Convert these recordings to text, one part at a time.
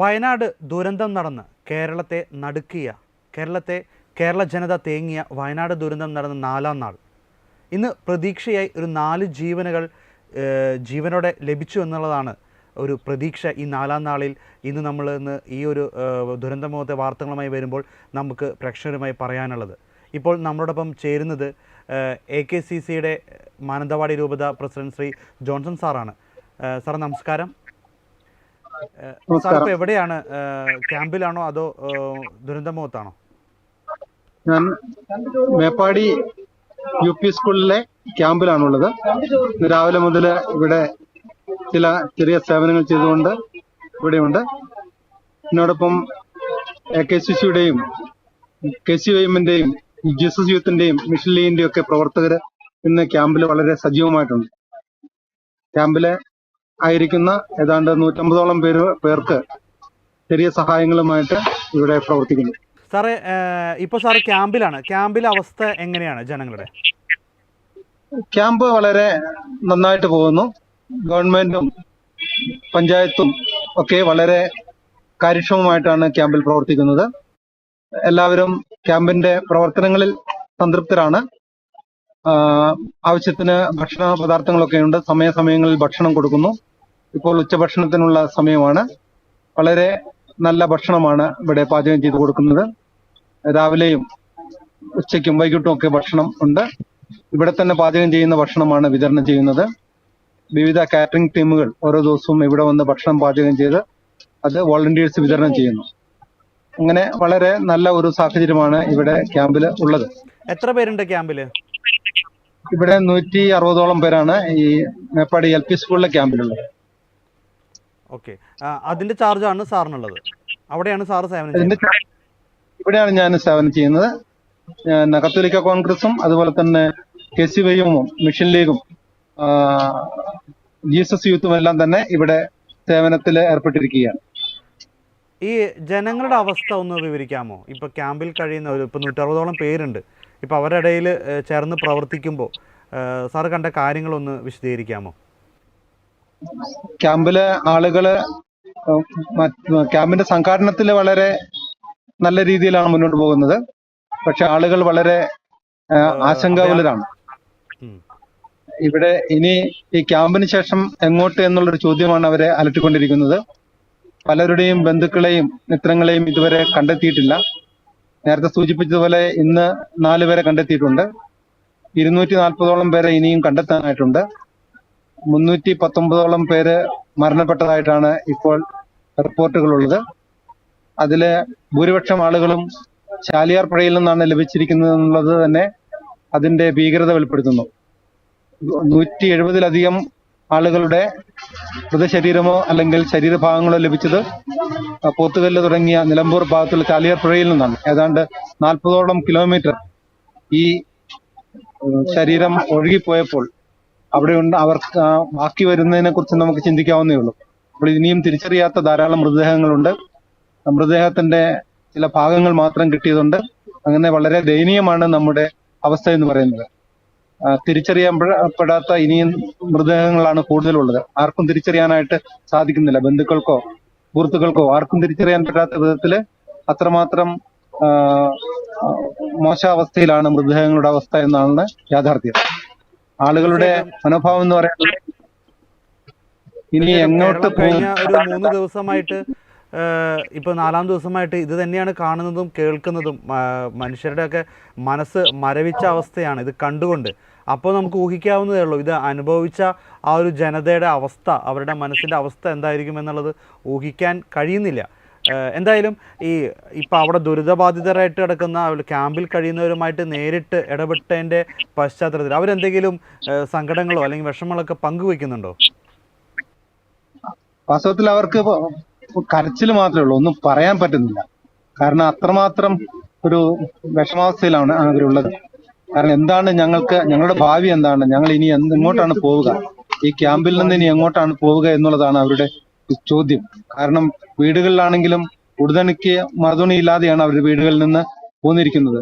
വയനാട് ദുരന്തം നടന്ന് കേരളത്തെ നടുക്കിയ കേരളത്തെ കേരള ജനത തേങ്ങിയ വയനാട് ദുരന്തം നടന്ന നാലാം നാൾ. ഇന്ന് പ്രതീക്ഷയായി ഒരു നാല് ജീവനുകൾ ജീവനോടെ ലഭിച്ചു എന്നുള്ളതാണ് ഒരു പ്രതീക്ഷ ഈ നാലാം നാളിൽ ഇന്ന് നമ്മൾ ഇന്ന് ഈ ഒരു ദുരന്തമുഖത്തെ വാർത്തകളുമായി വരുമ്പോൾ നമുക്ക് പ്രേക്ഷകരുമായി പറയാനുള്ളത്. ഇപ്പോൾ നമ്മളോടൊപ്പം ചേരുന്നത് എ കെ സി സിയുടെ മാനന്തവാടി രൂപത പ്രസിഡന്റ് ശ്രീ ജോൺസൺ സാറാണ്. സാർ നമസ്കാരം. സാർ എവിടെയാണ്? ക്യാമ്പിലാണോ അതോ ദുരന്തമുഖത്താണോ? ഞാൻ മേപ്പാടി യു പി സ്കൂളിലെ ക്യാമ്പിലാണുള്ളത്. രാവിലെ മുതൽ ഇവിടെ ചില ചെറിയ സേവനങ്ങൾ ചെയ്തുകൊണ്ട് ഇവിടെയുണ്ട്. എന്നോടൊപ്പം എ കെ സി സിയുടെയും കെ സി വൈമിന്റെയും ജീസസ് യൂത്തിന്റെയും മിഷൻ ലീഗിന്റെയും ഒക്കെ പ്രവർത്തകർ ഇന്ന് ക്യാമ്പിൽ വളരെ സജീവമായിട്ടുണ്ട്. ക്യാമ്പിലെ ആയിരിക്കുന്ന ഏതാണ്ട് നൂറ്റമ്പതോളം പേര് പേർക്ക് ചെറിയ സഹായങ്ങളുമായിട്ട് ഇവിടെ പ്രവർത്തിക്കുന്നു. സാറേ ഇപ്പൊ സാറ് ക്യാമ്പിലാണ്. ക്യാമ്പിലെ അവസ്ഥ എങ്ങനെയാണ് ജനങ്ങളുടെ? ക്യാമ്പ് വളരെ നന്നായിട്ട് പോകുന്നു. ഗവൺമെന്റും പഞ്ചായത്തും ഒക്കെ വളരെ കാര്യക്ഷമമായിട്ടാണ് ക്യാമ്പിൽ പ്രവർത്തിക്കുന്നത്. എല്ലാവരും ക്യാമ്പിന്റെ പ്രവർത്തനങ്ങളിൽ സംതൃപ്തരാണ്. ആവശ്യത്തിന് ഭക്ഷണ പദാർത്ഥങ്ങളൊക്കെ ഉണ്ട്. സമയാസമയങ്ങളിൽ ഭക്ഷണം കൊടുക്കുന്നു. ഇപ്പോൾ ഉച്ചഭക്ഷണത്തിനുള്ള സമയമാണ്. വളരെ നല്ല ഭക്ഷണമാണ് ഇവിടെ പാചകം ചെയ്തു കൊടുക്കുന്നത്. രാവിലെയും ഉച്ചയ്ക്കും വൈകിട്ടും ഒക്കെ ഭക്ഷണം ഉണ്ട്. ഇവിടെ തന്നെ പാചകം ചെയ്യുന്ന ഭക്ഷണമാണ് വിതരണം ചെയ്യുന്നത്. വിവിധ കാറ്ററിംഗ് ടീമുകൾ ഓരോ ദിവസവും ഇവിടെ വന്ന് ഭക്ഷണം പാചകം ചെയ്ത് അത് വോളണ്ടിയേഴ്സ് വിതരണം ചെയ്യുന്നു. അങ്ങനെ വളരെ നല്ല ഒരു സാഹചര്യമാണ് ഇവിടെ ക്യാമ്പിൽ ഉള്ളത്. എത്ര പേരുണ്ട് ക്യാമ്പിൽ ഇവിടെ നൂറ്റി അറുപതോളം പേരാണ് ഈ മേപ്പാടി എൽ പി സ്കൂളിലെ ക്യാമ്പിലുള്ളത്. ഓക്കെ. അതിന്റെ ചാർജാണ് സാറിനുള്ളത്. അവിടെയാണ് സാറ് സേവനം ചെയ്യുന്നത്. ഇവിടെയാണ് ഞാൻ സേവനം ചെയ്യുന്നത്. കത്തോലിക്ക കോൺഗ്രസും അതുപോലെ തന്നെ കെ സി വൈമും മിഷൻ ലീഗും ജീസസ് യൂത്തും എല്ലാം തന്നെ ഇവിടെ സേവനത്തിൽ ഏർപ്പെട്ടിരിക്കുകയാണ്. ഈ ജനങ്ങളുടെ അവസ്ഥ ഒന്ന് വിവരിക്കാമോ? ഇപ്പൊ ക്യാമ്പിൽ കഴിയുന്ന ഒരു ഇപ്പൊ നൂറ്ററുപതോളം പേരുണ്ട്. ഇപ്പൊ അവരുടെ ഇടയിൽ ചേർന്ന് പ്രവർത്തിക്കുമ്പോൾ സാർ കണ്ട കാര്യങ്ങളൊന്ന് വിശദീകരിക്കാമോ? ക്യാമ്പിലെ ആളുകൾ ക്യാമ്പിന്റെ സംഘാടനത്തിൽ വളരെ നല്ല രീതിയിലാണ് മുന്നോട്ട് പോകുന്നത്. പക്ഷെ ആളുകൾ വളരെ ആശങ്കാകുലരാണ്. ഇവിടെ ഇനി ഈ ക്യാമ്പിന് ശേഷം എങ്ങോട്ട് എന്നുള്ളൊരു ചോദ്യമാണ് അവരെ അലട്ടിക്കൊണ്ടിരിക്കുന്നത്. പലരുടെയും ബന്ധുക്കളെയും മിത്രങ്ങളെയും ഇതുവരെ കണ്ടെത്തിയിട്ടില്ല. നേരത്തെ സൂചിപ്പിച്ചതുപോലെ ഇന്ന് നാല് പേരെ കണ്ടെത്തിയിട്ടുണ്ട്. ഇരുന്നൂറ്റി നാൽപ്പതോളം പേരെ ഇനിയും കണ്ടെത്താനായിട്ടുണ്ട്. മുന്നൂറ്റി പത്തൊമ്പതോളം പേര് മരണപ്പെട്ടതായിട്ടാണ് ഇപ്പോൾ റിപ്പോർട്ടുകളുള്ളത്. അതിലെ ഭൂരിപക്ഷം ആളുകളും ചാലിയാർ പുഴയിൽ നിന്നാണ് ലഭിച്ചിരിക്കുന്നത് എന്നുള്ളത് തന്നെ അതിന്റെ ഭീകരത വെളിപ്പെടുത്തുന്നു. നൂറ്റി എഴുപതിലധികം ആളുകളുടെ മൃതശരീരമോ അല്ലെങ്കിൽ ശരീരഭാഗങ്ങളോ ലഭിച്ചത് പോത്തുകല്ല് തുടങ്ങിയ നിലമ്പൂർ ഭാഗത്തുള്ള ചാലിയാർ പുഴയിൽ നിന്നാണ്. ഏതാണ്ട് നാൽപ്പതോളം കിലോമീറ്റർ ഈ ശരീരം ഒഴുകിപ്പോയപ്പോൾ അവിടെ ഉണ്ട് അവർക്ക് ബാക്കി വരുന്നതിനെ കുറിച്ച് നമുക്ക് ചിന്തിക്കാവുന്നേ ഉള്ളൂ. അപ്പോൾ ഇനിയും തിരിച്ചറിയാത്ത ധാരാളം മൃതദേഹങ്ങളുണ്ട്. മൃതദേഹത്തിന്റെ ചില ഭാഗങ്ങൾ മാത്രം കിട്ടിയതുണ്ട്. അങ്ങനെ വളരെ ദയനീയമാണ് നമ്മുടെ അവസ്ഥ എന്ന് പറയുന്നത്. തിരിച്ചറിയപ്പെടാത്ത ഇനിയും മൃതദേഹങ്ങളാണ് കൂടുതലുള്ളത്. ആർക്കും തിരിച്ചറിയാനായിട്ട് സാധിക്കുന്നില്ല. ബന്ധുക്കൾക്കോ സുഹൃത്തുക്കൾക്കോ ആർക്കും തിരിച്ചറിയാൻ പറ്റാത്ത വിധത്തിൽ അത്രമാത്രം മോശാവസ്ഥയിലാണ് മൃതദേഹങ്ങളുടെ അവസ്ഥ എന്നാണ് യാഥാർത്ഥ്യം. ആളുകളുടെ മനോഭാവം എന്ന് പറയുന്നത് ഇനി എങ്ങോട്ട് കഴിഞ്ഞ ഒരു മൂന്ന് ദിവസമായിട്ട് ഇപ്പൊ നാലാം ദിവസമായിട്ട് ഇത് തന്നെയാണ് കാണുന്നതും കേൾക്കുന്നതും മനുഷ്യരുടെ ഒക്കെ മനസ്സ് മരവിച്ച അവസ്ഥയാണ് ഇത് കണ്ടുകൊണ്ട്. അപ്പോൾ നമുക്ക് ഊഹിക്കാവുന്നതേ ഉള്ളൂ ഇത് അനുഭവിച്ച ആ ഒരു ജനതയുടെ അവസ്ഥ അവരുടെ മനസ്സിന്റെ അവസ്ഥ എന്തായിരിക്കും എന്നുള്ളത് ഊഹിക്കാൻ കഴിയുന്നില്ല. എന്തായാലും ഈ ഇപ്പം അവിടെ ദുരിതബാധിതരായിട്ട് കിടക്കുന്ന ക്യാമ്പിൽ കഴിയുന്നവരുമായിട്ട് നേരിട്ട് ഇടപെട്ടതിന്റെ പശ്ചാത്തലത്തിൽ അവരെന്തെങ്കിലും സങ്കടങ്ങളോ അല്ലെങ്കിൽ വിഷമങ്ങളൊക്കെ പങ്കുവെക്കുന്നുണ്ടോ വാസ്തവത്തിൽ അവർക്ക് കരച്ചിൽ മാത്രമേ ഉള്ളൂ. ഒന്നും പറയാൻ പറ്റുന്നില്ല. കാരണം അത്രമാത്രം ഒരു വിഷമാവസ്ഥയിലാണ് അവരുള്ളത്. കാരണം എന്താണ് ഞങ്ങൾക്ക് ഞങ്ങളുടെ ഭാവി എന്താണ്? ഞങ്ങൾ ഇനി എങ്ങോട്ടാണ് പോവുക? ഈ ക്യാമ്പിൽ നിന്ന് ഇനി എങ്ങോട്ടാണ് പോവുക എന്നുള്ളതാണ് അവരുടെ ചോദ്യം. കാരണം വീടുകളിലാണെങ്കിലും ഉടുതണിക്ക് മറുതുണി ഇല്ലാതെയാണ് അവർ വീടുകളിൽ നിന്ന് പോന്നിരിക്കുന്നത്.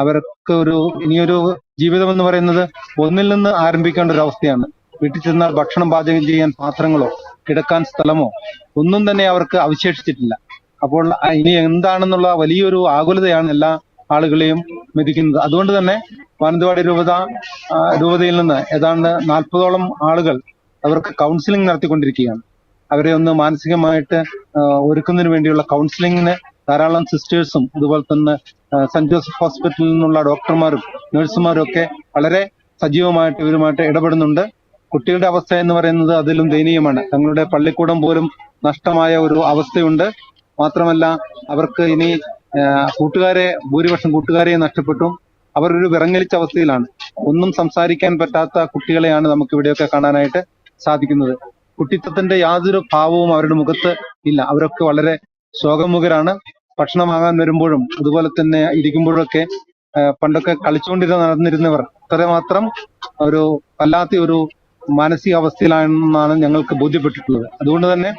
അവർക്ക് ഒരു ഇനിയൊരു ജീവിതം എന്ന് പറയുന്നത് ഒന്നിൽ നിന്ന് ആരംഭിക്കേണ്ട ഒരു അവസ്ഥയാണ്. വീട്ടിൽ ചെന്നാൽ ഭക്ഷണം പാചകം ചെയ്യാൻ പാത്രങ്ങളോ കിടക്കാൻ സ്ഥലമോ ഒന്നും തന്നെ അവർക്ക് അവശേഷിച്ചിട്ടില്ല. അപ്പോൾ ഇനി എന്താണെന്നുള്ള വലിയൊരു ആകുലതയാണ് എല്ലാ ആളുകളെയും മെതിക്കുന്നത്. അതുകൊണ്ട് തന്നെ മാനന്തവാടി രൂപത രൂപതയിൽ നിന്ന് ഏതാണ്ട് നാൽപ്പതോളം ആളുകൾ അവർക്ക് കൗൺസിലിംഗ് നടത്തിക്കൊണ്ടിരിക്കുകയാണ്. അവരെ ഒന്ന് മാനസികമായിട്ട് ഒരുക്കുന്നതിന് വേണ്ടിയുള്ള കൗൺസിലിങ്ങിന് ധാരാളം സിസ്റ്റേഴ്സും അതുപോലെ തന്നെ സെന്റ് ജോസഫ് ഹോസ്പിറ്റലിൽ നിന്നുള്ള ഡോക്ടർമാരും നഴ്സുമാരും ഒക്കെ വളരെ സജീവമായിട്ട് ഇവരുമായിട്ട് ഇടപെടുന്നുണ്ട്. കുട്ടികളുടെ അവസ്ഥ എന്ന് പറയുന്നത് അതിലും ദയനീയമാണ്. തങ്ങളുടെ പള്ളിക്കൂടം പോലും നഷ്ടമായ ഒരു അവസ്ഥയുണ്ട്. മാത്രമല്ല അവർക്ക് ഇനി കൂട്ടുകാരെ ഭൂരിപക്ഷം കൂട്ടുകാരെയും നഷ്ടപ്പെട്ടു. അവരൊരു വിറങ്ങലിച്ച അവസ്ഥയിലാണ്. ഒന്നും സംസാരിക്കാൻ പറ്റാത്ത കുട്ടികളെയാണ് നമുക്ക് ഇവിടെയൊക്കെ കാണാനായിട്ട് സാധിക്കുന്നത്. കുട്ടിത്തത്തിന്റെ യാതൊരു ഭാവവും അവരുടെ മുഖത്ത് ഇല്ല. അവരൊക്കെ വളരെ ശോകമുഖരാണ്. ഭക്ഷണം വാങ്ങാൻ വരുമ്പോഴും അതുപോലെ തന്നെ ഇരിക്കുമ്പോഴൊക്കെ പണ്ടൊക്കെ കളിച്ചുകൊണ്ടിരുന്ന നടന്നിരുന്നവർ അത്രമാത്രം ഒരു വല്ലാത്ത ഒരു മാനസികാവസ്ഥയിലാണെന്നാണ് ഞങ്ങൾക്ക് ബോധ്യപ്പെട്ടിട്ടുള്ളത്. അതുകൊണ്ട് തന്നെ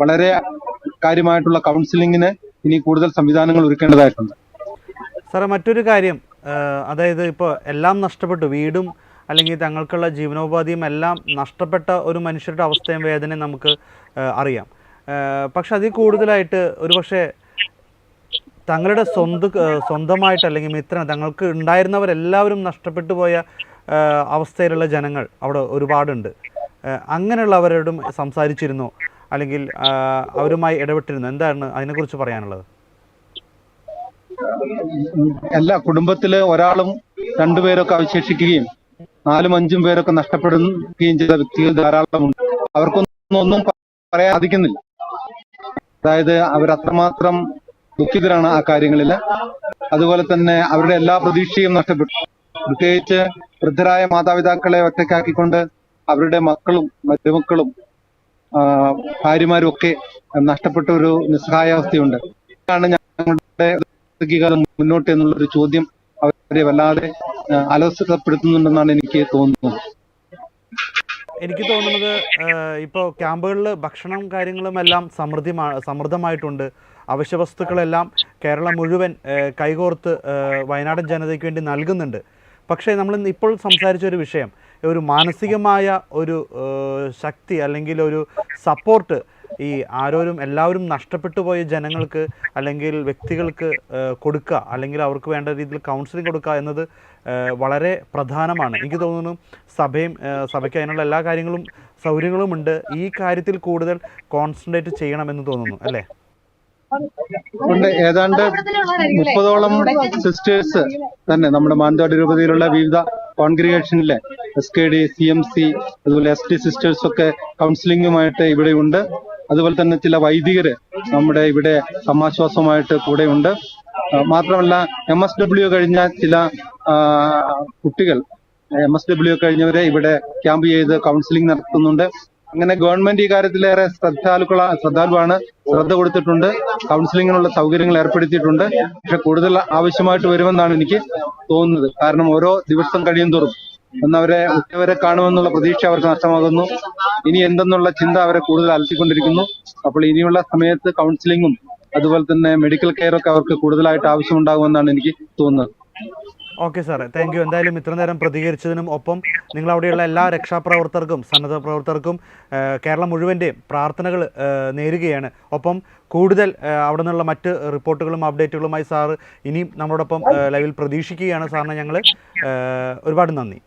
വളരെ കാര്യമായിട്ടുള്ള കൗൺസിലിങ്ങിന് ഇനി കൂടുതൽ സംവിധാനങ്ങൾ ഒരുക്കേണ്ടതായിട്ടുണ്ട്. സാറേ മറ്റൊരു കാര്യം അതായത് ഇപ്പോൾ എല്ലാം നഷ്ടപ്പെട്ടു. വീടും അല്ലെങ്കിൽ തങ്ങൾക്കുള്ള ജീവനോപാധിയും എല്ലാം നഷ്ടപ്പെട്ട ഒരു മനുഷ്യരുടെ അവസ്ഥയും വേദനയും നമുക്ക് അറിയാം. പക്ഷെ അതിൽ കൂടുതലായിട്ട് ഒരുപക്ഷെ തങ്ങളുടെ സ്വന്തം സ്വന്തമായിട്ട് അല്ലെങ്കിൽ മിത്രം തങ്ങൾക്ക് ഉണ്ടായിരുന്നവരെല്ലാവരും നഷ്ടപ്പെട്ടു പോയ അവസ്ഥയിലുള്ള ജനങ്ങൾ അവിടെ ഒരുപാടുണ്ട്. അങ്ങനെയുള്ളവരോടും സംസാരിച്ചിരുന്നു അല്ലെങ്കിൽ അവരുമായി ഇടപെട്ടിരുന്നു. എന്താണ് അതിനെക്കുറിച്ച് പറയാനുള്ളത്? എല്ലാ കുടുംബത്തിലെ ഒരാളും രണ്ടുപേരൊക്കെ അവശേഷിക്കുകയും നാലും അഞ്ചും പേരൊക്കെ നഷ്ടപ്പെടുകയും ചെയ്ത വ്യക്തികൾ ധാരാളമുണ്ട്. അവർക്കൊന്നും ഒന്നും പറയാൻ സാധിക്കുന്നില്ല അതായത് അവരത്രമാത്രം ദുഃഖിതരാണ് ആ കാര്യങ്ങളിൽ. അതുപോലെ തന്നെ അവരുടെ എല്ലാ പ്രതീക്ഷയും നഷ്ടപ്പെട്ടു. പ്രത്യേകിച്ച് വൃദ്ധരായ മാതാപിതാക്കളെ ഒറ്റയ്ക്കാക്കിക്കൊണ്ട് അവരുടെ മക്കളും മരുമക്കളും ഭാര്യമാരും ഒക്കെ നഷ്ടപ്പെട്ട ഒരു നിസ്സഹായാവസ്ഥയുണ്ട്. ഞങ്ങളുടെ മുന്നോട്ട് എന്നുള്ളൊരു ചോദ്യം അവരെ വല്ലാതെ ആ, അലോസരപ്പെടുത്തുന്നുണ്ടെന്നാണ് എനിക്ക് തോന്നുന്നത്. എനിക്ക് തോന്നുന്നത് ഇപ്പോൾ ക്യാമ്പുകളിൽ ഭക്ഷണം കാര്യങ്ങളും എല്ലാം സമൃദ്ധി സമൃദ്ധമായിട്ടുണ്ട്. അവശ്യ വസ്തുക്കളെല്ലാം കേരളം മുഴുവൻ കൈകോർത്ത് വയനാടൻ ജനതയ്ക്ക് വേണ്ടി നൽകുന്നുണ്ട്. പക്ഷേ നമ്മൾ ഇപ്പോൾ സംസാരിച്ച ഒരു വിഷയം ഒരു മാനസികമായ ഒരു ശക്തി അല്ലെങ്കിൽ ഒരു സപ്പോർട്ട് ഈ ആരോരും എല്ലാവരും നഷ്ടപ്പെട്ടു പോയ ജനങ്ങൾക്ക് അല്ലെങ്കിൽ വ്യക്തികൾക്ക് കൊടുക്കുക അല്ലെങ്കിൽ അവർക്ക് വേണ്ട രീതിയിൽ കൗൺസിലിംഗ് കൊടുക്കുക എന്നത് വളരെ പ്രധാനമാണ്. എനിക്ക് തോന്നുന്നു സഭയും സഭയ്ക്ക് അതിനുള്ള എല്ലാ കാര്യങ്ങളും സൗകര്യങ്ങളും ഉണ്ട് ഈ കാര്യത്തിൽ കൂടുതൽ കോൺസെൻട്രേറ്റ് ചെയ്യണമെന്ന് തോന്നുന്നു അല്ലേ? ഏതാണ്ട് മുപ്പതോളം സിസ്റ്റേഴ്സ് തന്നെ നമ്മുടെ മാനന്തവാടി രൂപതയിലുള്ള വിവിധ കോൺഗ്രിഗേഷനിലെ S K D C M C അതുപോലെ എസ് ടി സിസ്റ്റേഴ്സ് ഒക്കെ കൗൺസിലിംഗുമായിട്ട് ഇവിടെയുണ്ട്. അതുപോലെ തന്നെ ചില വൈദികര് നമ്മുടെ ഇവിടെ സമാശ്വാസമായിട്ട് കൂടെയുണ്ട്. മാത്രമല്ല എം എസ് ഡബ്ല്യു കഴിഞ്ഞ ചില കുട്ടികൾ എം എസ് ഡബ്ല്യു കഴിഞ്ഞവരെ ഇവിടെ ക്യാമ്പ് ചെയ്ത് കൗൺസിലിംഗ് നടത്തുന്നുണ്ട്. അങ്ങനെ ഗവൺമെന്റ് ഈ കാര്യത്തിലേറെ ശ്രദ്ധാലുക്കള ശ്രദ്ധാലുവാണ്. ശ്രദ്ധ കൊടുത്തിട്ടുണ്ട്. കൗൺസിലിങ്ങിനുള്ള സൗകര്യങ്ങൾ ഏർപ്പെടുത്തിയിട്ടുണ്ട്. പക്ഷെ കൂടുതൽ ആവശ്യമായിട്ട് വരുമെന്നാണ് എനിക്ക് തോന്നുന്നത്. കാരണം ഓരോ ദിവസം കഴിയും തോറും ഒന്നവരെ ഉറ്റവരെ കാണുമെന്നുള്ള പ്രതീക്ഷ അവർക്ക് നഷ്ടമാകുന്നു. ഇനി എന്തെന്നുള്ള ചിന്ത അവരെ കൂടുതൽ അലട്ടിക്കൊണ്ടിരിക്കുന്നു. അപ്പോൾ ഇനിയുള്ള സമയത്ത് കൗൺസിലിങ്ങും അതുപോലെ തന്നെ മെഡിക്കൽ കെയറൊക്കെ അവർക്ക് കൂടുതലായിട്ട് ആവശ്യമുണ്ടാകുമെന്നാണ് എനിക്ക് തോന്നുന്നത്. ഓക്കെ സാറേ താങ്ക് യു എന്തായാലും ഇത്ര നേരം പ്രതികരിച്ചതിനും ഒപ്പം നിങ്ങൾ അവിടെയുള്ള എല്ലാ രക്ഷാപ്രവർത്തകർക്കും സന്നദ്ധ പ്രവർത്തകർക്കും കേരളം മുഴുവന്റെയും പ്രാർത്ഥനകൾ നേരുകയാണ്. ഒപ്പം കൂടുതൽ അവിടെ നിന്നുള്ള മറ്റ് റിപ്പോർട്ടുകളും അപ്ഡേറ്റുകളുമായി സാറ് ഇനിയും നമ്മളോടൊപ്പം ലൈവിൽ പ്രതീക്ഷിക്കുകയാണ്. സാറിന് ഞങ്ങൾ ഒരുപാട് നന്ദി.